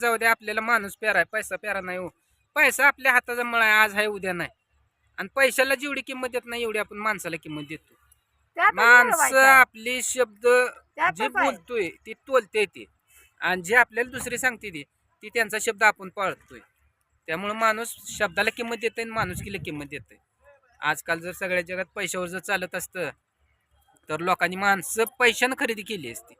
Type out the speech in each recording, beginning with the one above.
जाऊ दे आपल्याला माणूस प्यारा पैसा प्यारा नाही हो. पैसा आपल्या हाताचा मळा आहे, आज आहे उद्या नाही. आणि पैशाला जेवढी किंमत देत नाही एवढी आपण माणसाला किंमत देतो. त्यातच माणसं मिळवायचं. आपली शब्द त्यातच जे आहे. बोलतोय ते तोलते ते. आणि जे आपल्याला दुसरे सांगते ते ती त्यांचा शब्द आपण पाळतोय. त्यामुळे माणूस शब्दाला किंमत देतोय आणि माणुसकीला किंमत देतोय. आजकाल जर सगळ्या जगात पैशावर जर चालत असतं तर लोकांनी माणसं पैशानं खरेदी केली असती.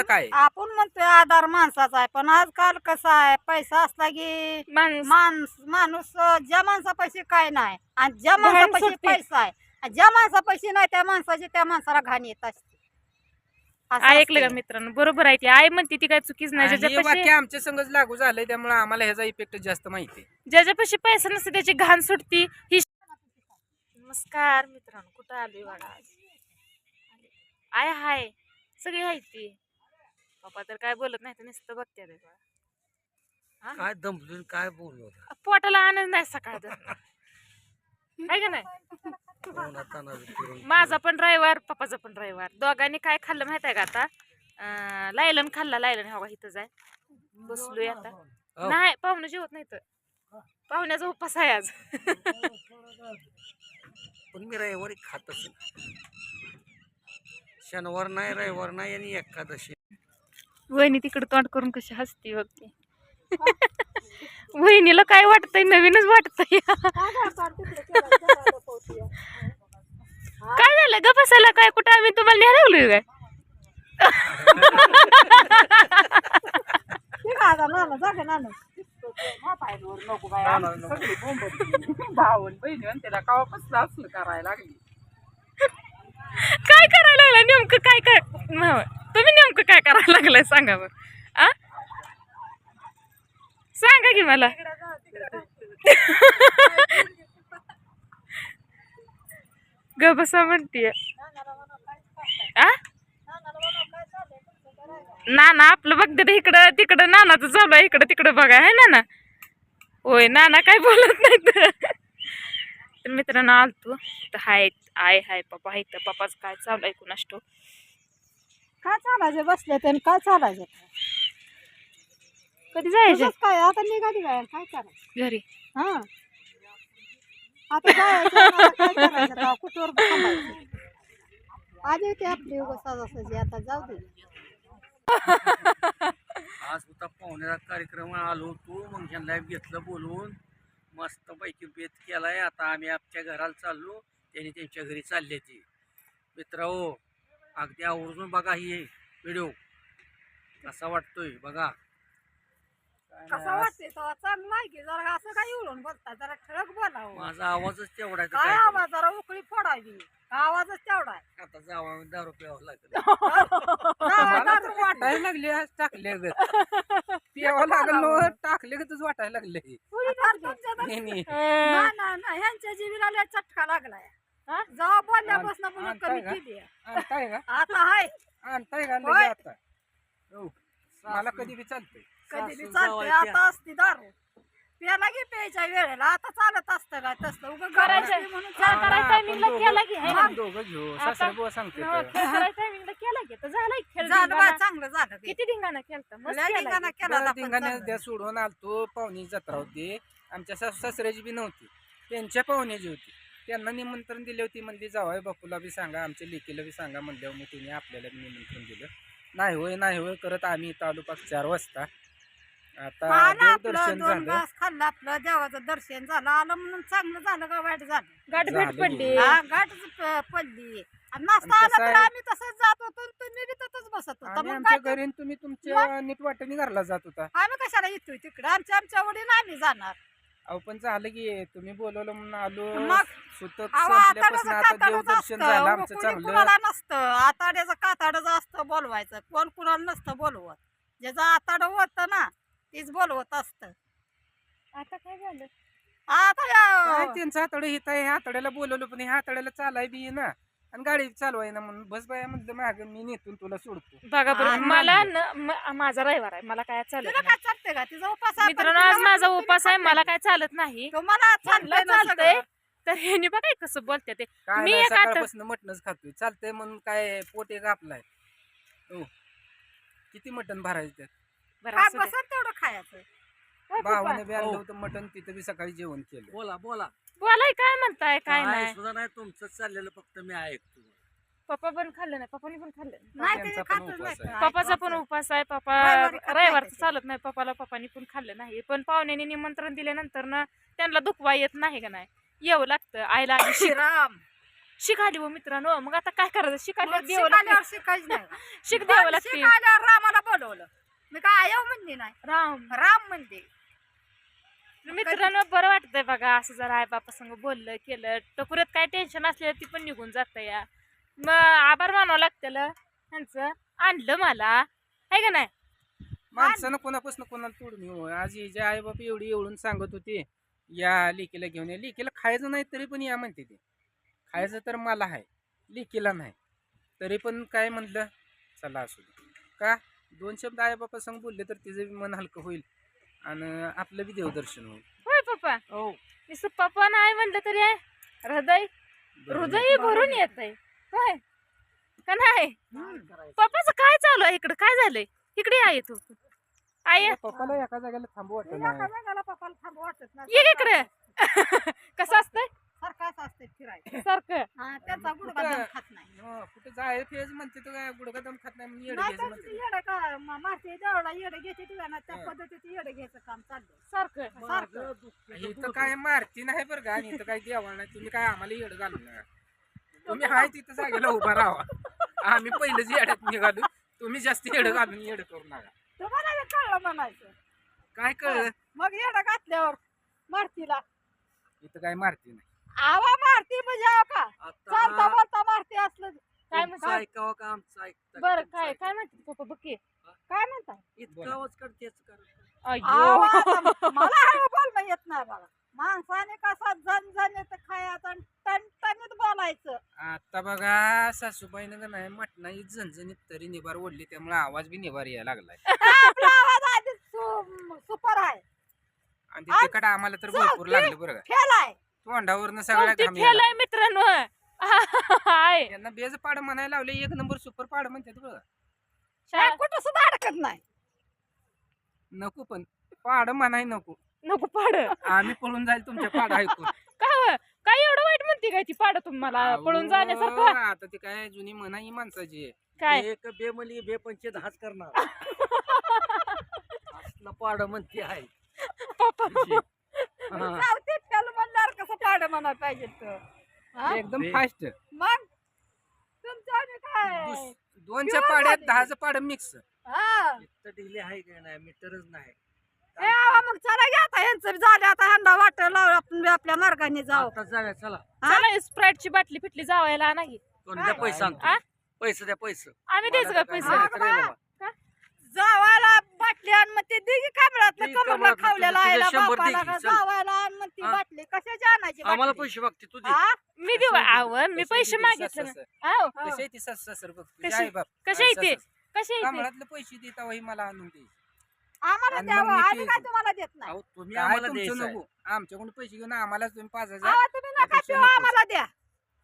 काय? आपण म्हणतोय आधार माणसाचा आहे पण आजकाल कसं आहे? पैसा असला की माणूस. माणस माणूस ज्या माणसापाशी काय नाही आणि ज्या घाण माणसापाशी सुटते. पैसा आहे आणि ज्या माणसापाशी नाही त्या माणसाची त्या माणसाला घाण येत असते. असं ऐकलं का असतंय. मित्रांनो? बरोबर आहे ती. आई म्हणते ती काय चुकीच नाही. आणि हे ज्याच्यापाशी वाक्य आमच्या संगच लागू झालंय त्यामुळे आम्हाला ह्याचा इफेक्ट जास्त माहिती आहे. ज्याच्यापाशी पैसा नसते त्याची घाण सुटती. ही नमस्कार मित्रांनो कुठं आलोय आज आय हाय. सगळी आहे ती. पप्पा तर काय बोलत नाही तर नुसतं बघते बघा. काय दमलं काय बोललो पोटाला आनंद नाही सकाळ आहे का नाही? माझा पण रविवार पप्पाचा पण रविवार. दोघांनी काय खाल्लं माहीत आहे का आता? अं, लायलन खाल्ला लायलन हवा इथंच आहे. बसलोय आता. हो. नाही पाहुणे जेवत नाही तर पाहुण्याचा उपास आहे आज. पण मी रविवारी खातच नाही. शनिवार नाही रविवार नाही आणि एकादशी वहिनी तिकडे तोंड करून कशी हसती बघते वहिनीला काय वाटतंय? नवीनच वाटतंय. काय झालं? ग बसायला काय? कुठं आम्ही? तुम्हाला न्यायला लागलोय काय? भावन बहिणी त्याला कावापासून असलं करायला लागली. लागला नेमकं काय काय तुम्ही नेमकं काय करायला लागलाय सांगा बरं. आ? सांगा की मला. ग बसा म्हणतीय. आ? नाना आपलं बघते ते इकडं तिकडं नानाचं चालू आहे इकडं तिकडं बघा आहे नाना? होय नाना काय बोलत नाही तर मित्रांनो आलतो तर हाय आय हाय पप्पा हाय तर पप्पाच काय चालू आहे कुणास ठाऊक. काय चालायचं? बसले ते काय चालायचं? कधी जायचं? तसंच काय? आता निघाली बाहेर काय करायचं? घरी. हा. आता जायचं आता काय करायचं? कुठवर थांबायचं? आज येते आपली उगाच साजासाजी आता जाऊ दे. आज होता पाहुण्याचा कार्यक्रम आलो होतो मग ह्यांना घेतलं बोलवून मस्तपैकी बेत केला आहे आता आम्ही आमच्या घराला चाललो. त्यांनी त्यांच्या घरी चालले ते. मित्राओ हो, अगदी आवर्जून बघा ही व्हिडिओ कसा वाटतोय? बघा. कसं वाटते तेव्हा चांगलं आहे की जरा असं काय एवढून बोलता जरा ठळक बोलावं माझा आवाजच तेवढा आहे तर काय? आवाज? जरा उकळी फोडावी. आवाजच तेवढा आहे? आता जावा दारू प्यावं लागेल. जावं मला दारू तर वाटायला लागले आज टाकले ग. पियावं लागलो टाकले गतच वाटायला लागले. आता तुमच्या तर- नाही, नाही. ना ना ना ह्यांच्या जीवीला लय चटका लागलाय. हा? जेव्हा बोलल्यापासून म्हणून आणताय कमी का? केली आहे. आणताय का? आता हाय आणताय का? होय. आता. हो. मला कधी बी चालतंय. कधी बी जावई आता असती दारू. प्याला की प्यायच्या वेळेला. आता चालत असतं तसलं. उगं करायचं. म्हणून चालतं. टायमिंगला केला की. है. ना? दोघं घेऊ. आता- सासरे बुवा सांगते हो, खेळ करायच्या टायमिंगला केला की. तर झाला की खेळ झालं बा धिंगाणा. चांगलं झालं की. किती धिंगाणा केलता? मस्त लय केला धिंगाणा की. केला बरं, आपण धिंगाणे चांगलं. त्या सोडून आलतो पाहुणी जत्रा होती. आमच्या सासू सासऱ्याची बी नव्हती. त्यांच्या पाहुण्याची होती. त्यांना निमंत्रण दिले होती. म्हणली जावाय बापूला बी सांगा आमच्या लेकीला बी सांगा म्हणल्यावर मग तिने आपल्याला बी निमंत्रण दिलं. नाही होय नाही होय करत आम्ही इथं आलो पाच चार वाजता. आता आलं आपलं देवदर्शन दोन झालं. घास खाल्लं आपलं देवाचं दर्शन झालं आलं म्हणून चांगलं झालं का वाईट झालं? गाठ भेट. पडली. हा, प- पडली. आणि आलं कसं तर आहे- आम्ही तसंच जात होतो आणि तुम्ही बी तसंच बसत होता. आणि मग आमच्या गाठ- घरी तुम्ही तुमच्या नीट वाटेने घरला जात होता. आम्ही कशाला येतोय तिकडे? आमच्या आमच्या वडील आम्ही जाणार. अहो पण झालं की तुम्ही बोलवलं म्हणून आलो. मग? सुतक अहो, संपल्यापासून आताड्याचं आता कातडच देवदर्शन असतं. झालं आमचं कोणी चांगलं कुणाला नसतं. आताड्याचं काताडच असतं बोलवायचं. कोण कुणाला नसतं बोलवत. ज्याचं आताड होतं ना तीच बोलवत असतं. आता काय झालं? आता या- त्यांचं आतडे हित आहे? ह्या आतड्याला बोलवलं पण ह्या आतड्याला चालाय बी ना. आणि गाडी चालवाय ना म्हणून. बस बाया म्हणलं माग मी नेतून तुला सोडतो. बघा बरं मला न म- माझा रविवार आहे. मला काय चालत तिला नाही. काय चालतंय का? तिचा उपास आहे, पण मित्रांनो तिला आज माझा उपास आहे. मला. काय चालत नाही. तुम्हाला चाललंय चालतंय ना चालतंय. सगळं. तर ह्यानी बघा कसं बोलते ते. काय मी नाही, एक आता- सकाळपासून मटणच खातोय. चालतंय म्हणून काय पोट एक आपलाय. हो. किती मटण भरायचं त्यात? बरं काय असू दे. बसत तेवढं खायचं काय पप्पा? भावाने बी आणलं हो. होतं मटण तिथं बी सकाळी जेवण केलं बोला बोला बोलाय काय म्हणताय काय नाही सुद्धा नाही तुमचं चाललेलं फक्त मी ऐकतो पप्पा पण खाल्लं नाही पप्पानी पण खाल्लं नाही. नाही त्यांचा ते पण खातच उपवास नाही आहे. काय पप्पाचा पण खायचं. उपास आहे पप्पा रविवारी खात नाही रविवार का ते? चालत नाही पप्पाला पप्पानी पण खाल्लं नाही पण पाहुण्याने निमंत्रण दिल्यानंतर ना त्यांना दुखवा येत नाही का नाही येऊ लागतं आईला आधी शिक श्रीराम शिकाली व मित्रांनो मग आता काय करायचं शिकायला मग लागतं शिकायचं नाही? शिक द्यावं लागते रामाला बोलवलं मी काय येऊ म्हणली नाही. राम. राम म्हणते मित्रांनो बरं वाटतंय बघा असं जरा आई बापा संग बोललं केलं टकुऱ्यात काय टेन्शन असलं ती पण निघून जात या. मग आभार मानावं लागतं ह्यांचं आणलं मला. आहे का नाही? माणसानं कोणापासून कोणाला तोडून येऊ? आज हिच्या आई बाप एवढी एवढून सांगत होती या लिकीला घेऊन या. लिकीला खायचं नाही तरी पण या म्हणते ते. खायचं तर मला आहे लिकीला नाही. तरी पण काय म्हणलं? चला असू दे. का? दोन शब्द आई बापा संग बोलले तर तिचं बी मन हलकं होईल. आणि आपलं बी देवदर्शन होईल. होय पप्पा? हो. नुसतं पप्पा नाही म्हणलं तरी आहे. हृदय हृदय भरून येत आहे होय. का नाही? पप्पाचं काय चालू आहे इकडं? काय झालंय? इकडे आहे तू आई पप्पाला एका जागेला थांबू वाटत एका नाही. जागाला पप्पाला थांबू वाटत नाही. ये इकडे. कसं असतंय? सारखाच असते फिरायचं. सारखं. हा त्यांचा गुडघा दम खात नाही. हो, कुठे जाय फेज म्हणते तर काय गुडघा दम खात नाही म्हणून येडं नाही घ्यायचं तर म्हणते. येडं का म- मासे देवळा येडे घेते तुला ना त्या हा. पद्धतीचं येडं घ्यायचं काम चाललंय. सारखं. सारखं. इथं काय मारती नाही बरं का आणि इथं काय देवाळ नाही तुम्ही काय आम्हाला येडं घालू नका. तुम्ही हाय तिथं जागेला उभा राहा आम्ही पहिलेच येड्यात निघालो. तुम्ही जास्त येडं घालून येडं करू नका. तुम्हाला बी कळलं म्हणायचं. काय कळलं? मग येडं घातल्यावर मारतीला. इथं काय मारती नाही. आवा मारती म्हणजे आव का? चालता बोलता मारती असलं काय तुमचं म्हणता? ऐकावं का आमचं ऐकता बरं काय काय म्हणते? पप्पा बघ काय म्हणता? इतकं आवाज करतेच कर अय्यो. आवाज मला हळू बोलणं येत नाही बघा. माणसाने कसा येत खायचं टणटणीत बोलायचं. आता बघा सासूबाईनं का नाही मटणाची झणझणीत तरी निभार ओढली त्यामुळे आवाज बी निभार यायला लागलाय. आपला आवाज आधी सु- सुपर आहे. आणि ते तिकट आम्हाला तर भरपूर लागलं बरं का. फेल आहे. तोंडावरनं सगळ्या घाम यायला मित्रांनो. आहे यांना बेज पाड म्हणायला लावले. एक नंबर सुपर पाड म्हणतात बघा. काय कुठं सुद्धा अडकत नाही. नको पण. पाड म्हणाय नको. नको पाड. आम्ही पळून जाईल तुमच्या पाड ऐकून. काय हो? काय एवढं वाईट म्हणते काय ती पाड तुम्हाला पळून अहो, जाण्यासारखं? आता ती काय जुनी म्हणा ही माणसाची. आहे. काय? एक बे म्हणली बे पंचे दहाच करणार. असलं पाड म्हणते आहे. हा. चालते म्हणायला तर. हा? एकदम फास्ट मग? तुमचं आणि काय? दोनच्या पाड्यात झाली. दहाचं पाड मिक्स हा. इतकं डिले आहे काय नाही? मीटरच नाही. ए आवा मग चला घ्या आता. यांचं बी झालं. आता ह्यांना वाट लावून आपण बी आपल्या मार्गाने जाऊ. आता जाऊया चला. चला स्प्राईटची बाटली फिटली जावायला नाही कोण द्या पैसे आ? पैसे द्या पैसे. आम्ही द्यायचं का पैसे? काय हा. जावायला बाटली आण मग ते दिगी कमळातलं दिगी कमळला कमळातलं खावलेलं तुझं आयला शंभर बापाला दिगी, का चल. जावायला आण मग ती हा. बाटली कशाची आणायची आम्हाला बाटली? पैसे मागते तू दे हा? मी देऊ आवं मी कशी पैसे आहे मागितले ना सासू- आहो कशी आहे ती सासू सासर बघ तुझी कशी- आई बाप कशी आहे आणि ती? सासू- कशी आहे ती? कमळातले पैसे देता वही मला आणून दे आम्हाला आणि मग द्यावं मी आम्ही काय. तुम्हाला देत नाही अहो तुम्ही काय आम्हाला तुमचं द्यायचं आहे. नको आमच्याकडून पैसे घेऊन आम्हालाच तुम्ही पाच हजार आवा तुम्ही नका त्यापेक्षा पिऊ नकोच. आम्हाला द्या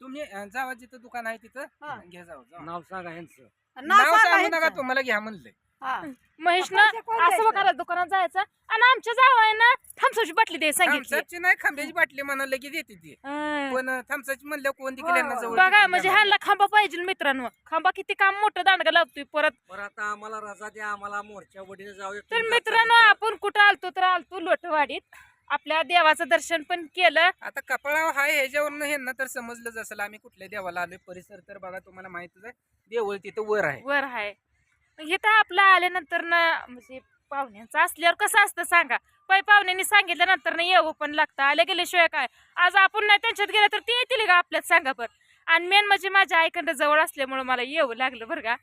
तुम्ही अं, जावा जिथं दुकान आहे तिथं. घ्या जाऊ जावा. नाव सांगा ह्यांचं नाव नाव सांगा नका. तुम्हाला घ्या म्हणलंय. महेशनं असं? बघायला दुकानात जायचं आणि आमच्या जावायनं थम्सची बाटली दे सांगितली. थम्सअपची नाही खांब्याची बाटली म्हणाल लगेच येते ती. हं. पण थम्सअपची म्हणलं कोण हो. तिकडे जवळ बघा म्हणजे. ह्यांना खांबा पाहिजे मित्रांनो. खांबा किती काम मोठं दांडगा लावतोय परत. बरं आता आम्हाला रजा द्या आम्हाला मोर्चा वडीने जाऊ दे. तर मित्रांनो आपण कुठं आलतो तर आलतो लोटवाडीत. आपल्या देवाचं दर्शन पण केलं. आता कपाळावर हाय ह्याच्यावरनं ह्यांना तर समजलं असेल आम्ही कुठल्या देवाला आलोय. परिसर तर बघा तुम्हाला माहितच आहे. देवळ तिथं वर आहे. वर आहे. मग इथं आपलं आल्यानंतर ना म्हणजे पाहुण्यांचं असल्यावर कसं असतं सांगा? पै पाहुण्यांनी सांगितल्यानंतर ना येऊ पण लागतं. आल्या गेल्याशिवाय काय? आज आपण नाही त्यांच्यात गेलं तर ते येतील का आपल्यात? सांगा पण आणि मेन म्हणजे माझ्या आईकडं जवळ असल्यामुळे मला येऊ लागलं बरं का?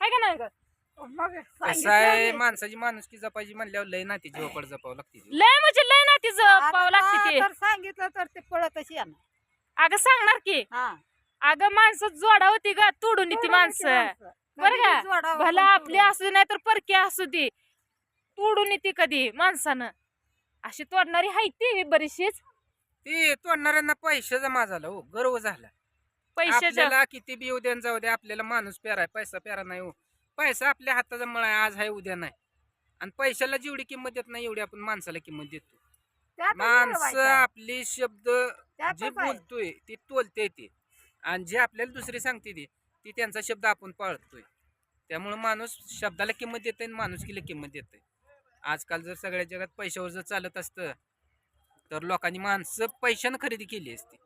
आहे का नाही ग? मग कसं आहे? सांगितलं माणसाची माणुसकी जपायची म्हणल्यावर लय नाती जीवापड जपावं लागते लय म्हणजे लय ना तिचं पाव लागते ते. तर सांगितलं तर ते पळतच येणार अगं सांगणार की. हा. अगं माणसं जोडा होती का तोडून ती माणसं. बरं का? भला आपली. असू दे नाही तर परकी असू दे तोडून येते कधी माणसानं अशी तोडणारी हाय ती बरीचशीच ते तोडणाऱ्यांना पैसे जमा झाला हो गर्व झाला पैशाच्या आपल्याला किती बी उद्या न जाऊ दे आपल्याला माणूस पेराय पैसा पेरा नाही हो पैसा आपल्या हाताचा मळा आहे, आज आहे उद्या नाही आणि पैशाला जेवढी किंमत देत नाही एवढी आपण माणसाला किंमत देतो माणसं. आपली शब्द जे. बोलतोय ते तोलते ते आणि जे आपल्याला दुसरे सांगते ते ती त्यांचा शब्द आपण पाळतोय. त्यामुळे माणूस शब्दाला किंमत देते आणि माणुसकीला किंमत देते आजकाल जर सगळ्या जगात पैशावर जर चालत असतं तर लोकांनी माणसं पैशानं खरेदी केली असती.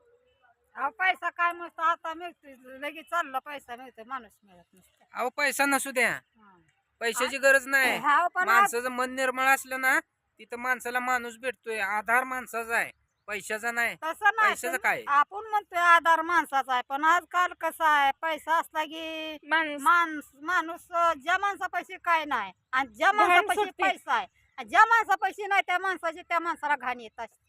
अहो, पैसा काय मस्त आता मिळतोय. लगेच चालला पैसा मिळतोय माणूस मिळत नसतो. अहो पैसा नसू द्या. हा. पैशाची गरज नाही. पण माणसाचं मन निर्मळ असलं ना तिथं माणसाला माणूस भेटतोय. आधार माणसाचा आहे. पैशाचा नाही. तसं नाही. पैशाचं काय? आपण म्हणतोय आधार माणसाचा आहे पण आजकाल कसं आहे पैसा असला की माणूस. माणूस माणूस अं, ज्या माणसापाशी काय नाही आणि ज्या घाण माणसापाशी सुटते. पैसा आहे. आणि ज्या माणसापाशी नाही त्या माणसाची त्या माणसाला घाण येत असते. असं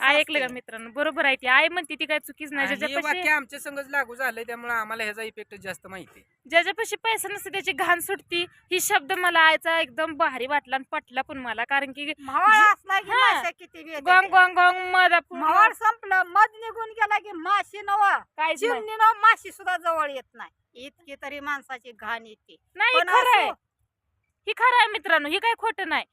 ऐकलं का. मित्रांनो? बरोबर आहे ती. आई म्हणते ती काय चुकीच नाही. आणि हे ज्याच्यापाशी वाक्य आमच्या संगच लागू झालंय त्यामुळे आम्हाला ह्याचा इफेक्ट जास्त माहिती. ज्याच्यापाशी पैसा नसते त्याची घाण सुटती. ही शब्द मला आयचा एकदम भारी वाटला आणि पटला पण मला. कारण की म्हावळ जे- असला की हा. माश्या किती बी येतात गोंग. गोंग गोंग मध म्हावळ संपलं मध निघून गेला की माशी नवा. काहीच नाही. चिमणी नव माशी सुद्धा जवळ येत नाही. इतकी तरी माणसाची घाण येते. नाही पण खरं आहे. असो, ही खरं आहे मित्रांनो. ही काय खोटं नाही.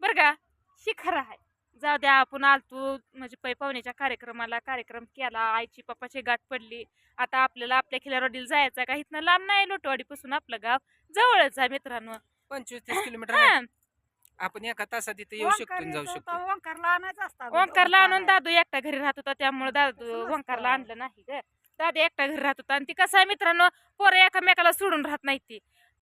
बरं का? ही खरं आहे. जाऊ द्या आपण आलतो म्हणजे पै पाहुण्याच्या कार्यक्रमाला कार्यक्रम केला आईची पप्पाची गाठ पडली. आता आपल्याला आपल्या खिलारवाडीला जायचं का? इथनं लांब नाही लोटवाडीपासून आपलं गाव जवळच आहे मित्रांनो. पंचवीस तीस किलोमीटर आहे. आपण एका तासात इथे येऊ शकतो आणि जाऊ शकतो. ओंकारला आणायचं असतं ओंकारला आणून दादू एकटा घरी राहत होता त्यामुळे दादू नसतं. ओंकारला आणलं नाही ग. दादू एकटा घरी राहत होता आणि ती कसं आहे मित्रांनो पोरं एकामेकाला सोडून राहत नाही ती.